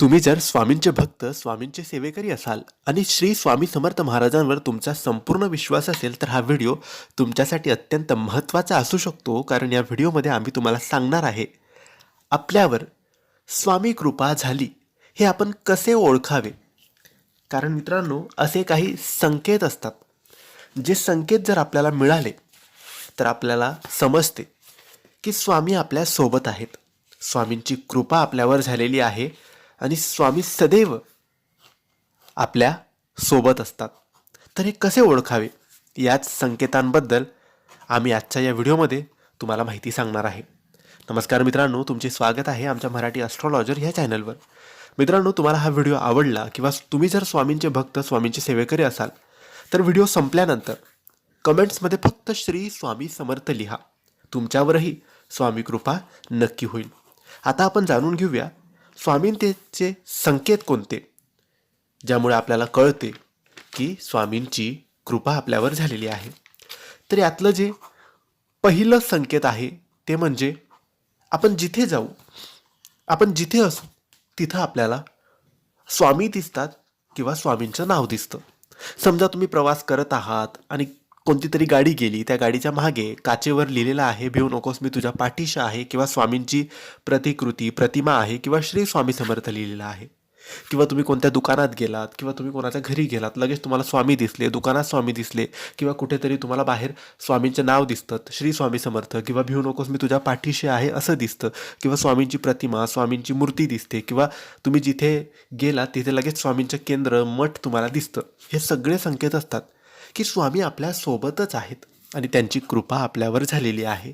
तुम्ही जर स्वामींचे भक्त स्वामींचे सेवेकरी असाल आणि श्री स्वामी समर्थ महाराजांवर तुमचा संपूर्ण विश्वास असेल तर हा व्हिडिओ तुमच्यासाठी अत्यंत महत्त्वाचा असू शकतो कारण या व्हिडिओमध्ये आम्ही तुम्हाला सांगणार आहे. आपल्यावर स्वामी कृपा झाली हे आपण कसे ओळखावे? कारण मित्रांनो असे काही संकेत असतात. जे संकेत जर आपल्याला मिळाले तर आपल्याला समजते की स्वामी आपल्यासोबत आहेत. स्वामींची कृपा आपल्यावर झालेली आहे आणि स्वामी सदैव आपल्यासोबत असतात. तर हे कसे ओळखावे? याच संकेतांबद्दल आम्ही आजच्या या व्हिडिओमध्ये तुम्हाला माहिती सांगणार आहे. नमस्कार मित्रांनो तुमचे स्वागत आहे आमच्या मराठी ॲस्ट्रॉलॉजर ह्या चॅनलवर मित्रांनो तुम्हाला हा व्हिडिओ आवडला किंवा तुम्ही जर स्वामींचे भक्त स्वामींचे सेवेकरी असाल तर व्हिडिओ संपल्यानंतर कमेंट्समध्ये फक्त श्री स्वामी समर्थ लिहा. तुमच्यावरही स्वामी कृपा नक्की होईल. आता आपण जाणून घेऊया स्वामींतेचे संकेत कोणते? ज्यामुळे आपल्याला कळते की स्वामींची कृपा आपल्यावर झालेली आहे. तर यातलं जे पहिलं संकेत आहे ते म्हणजे आपण जिथे जाऊ आपण जिथे असू तिथं आपल्याला स्वामी दिसतात किंवा स्वामींचं नाव दिसतं. समजा तुम्ही प्रवास करत आहात आणि कोणती तरी गाडी गेली त्या गाडीच्या मागे काचेवर लिहिलेलं आहे भिवू नकोस मी तुझ्या पाठीशी आहे किंवा स्वामींची प्रतिकृती प्रतिमा आहे किंवा श्री स्वामी समर्थ लिहिलेलं आहे. किंवा तुम्ही कोणत्या दुकानात गेलात किंवा तुम्ही कोणाच्या घरी गेलात लगेच तुम्हाला स्वामी दिसले दुकानात स्वामी दिसले किंवा कुठेतरी तुम्हाला बाहेर स्वामींचे नाव दिसतं श्री स्वामी समर्थ किंवा भिवू नकोस मी तुझ्या पाठीशी आहे असं दिसतं किंवा स्वामींची प्रतिमा स्वामींची मूर्ती दिसते किंवा तुम्ही जिथे गेलात तिथे लगेच स्वामींचं केंद्र मठ तुम्हाला दिसतं. हे सगळे संकेत असतात. की स्वामी आपल्या सोबतच आहेत आणि त्यांची कृपा आपल्यावर झालेली आहे.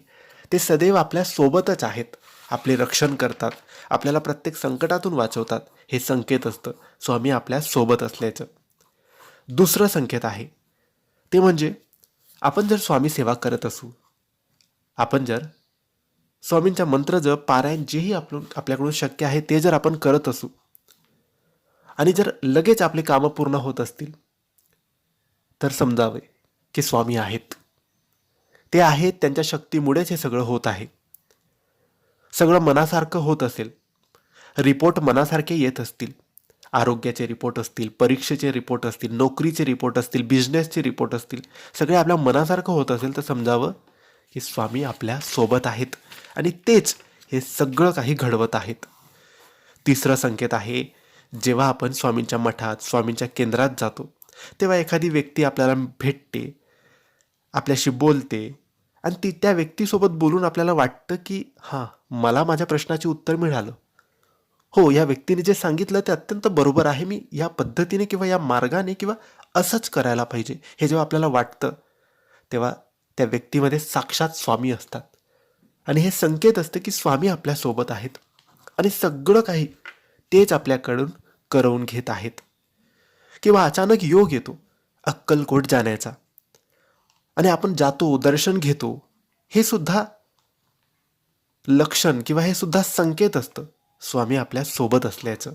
ते सदैव आपल्या सोबतच आहेत. आपले रक्षण करतात. आपल्याला प्रत्येक संकटातून वाचवतात. हे संकेत असतं. स्वामी आपल्यासोबत असल्याचं. दुसरं संकेत आहे. ते म्हणजे आपण जर स्वामी सेवा करत असू आपण जर स्वामींच्या मंत्र जप पारायण जेही आपण आपल्याकडून शक्य आहे ते जर आपण करत असू आणि जर लगेच आपली कामं पूर्ण होत असतील तर समजावे की स्वामी आहेत. ते आहेत त्यांच्या शक्तीमुळेच हे सगळं होत आहे. सगळं मनासारखं होत असेल. रिपोर्ट मनासारखे येत असतील. आरोग्याचे रिपोर्ट असतील परीक्षेचे रिपोर्ट असतील नोकरीचे रिपोर्ट असतील बिझनेसचे रिपोर्ट असतील सगळे आपल्या मनासारखं होत असेल तर समजावं की स्वामी आपल्यासोबत आहेत. आणि तेच हे सगळं काही घडवत आहेत. तिसरं संकेत आहे जेव्हा आपण स्वामींच्या मठात स्वामींच्या केंद्रात जातो तेव्हा एखादी व्यक्ती आपल्याला भेटते आपल्याशी बोलते आणि ती त्या व्यक्तीसोबत बोलून आपल्याला वाटतं की हां मला माझ्या प्रश्नाचे उत्तर मिळालं. हो या व्यक्तीने जे सांगितलं ते अत्यंत बरोबर आहे. मी या पद्धतीने किंवा या मार्गाने किंवा असंच करायला पाहिजे हे जेव्हा आपल्याला वाटतं तेव्हा त्या व्यक्तीमध्ये साक्षात स्वामी असतात. आणि हे संकेत असतं की स्वामी आपल्यासोबत आहेत आणि सगळं काही तेच आपल्याकडून करवून घेत आहेत. किंवा अचानक योग येतो अक्कलकोट जाण्याचा. आणि आपण जातो दर्शन घेतो हे सुद्धा लक्षण किंवा हे सुद्धा संकेत असतं स्वामी आपल्यासोबत असल्याचं.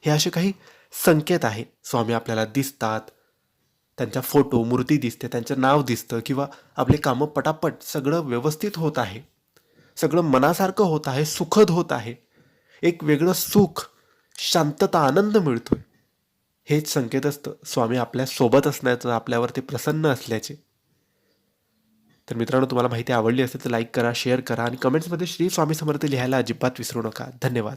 हे असे काही संकेत आहे स्वामी आपल्याला दिसतात त्यांच्या फोटो मूर्ती दिसते त्यांचं नाव दिसतं किंवा आपले कामं पटापट सगळं व्यवस्थित होत आहे. सगळं मनासारखं होत आहे सुखद होत आहे. एक वेगळं सुख शांतता आनंद मिळतोय. हेच संकेत असतं. स्वामी आपल्यासोबत असण्याचं आपल्यावर ते प्रसन्न असल्याचे. तर मित्रांनो तुम्हाला माहिती आवडली असेल तर लाईक करा शेअर करा आणि कमेंट्समध्ये श्री स्वामी समर्थ लिहायला अजिबात विसरू नका. धन्यवाद.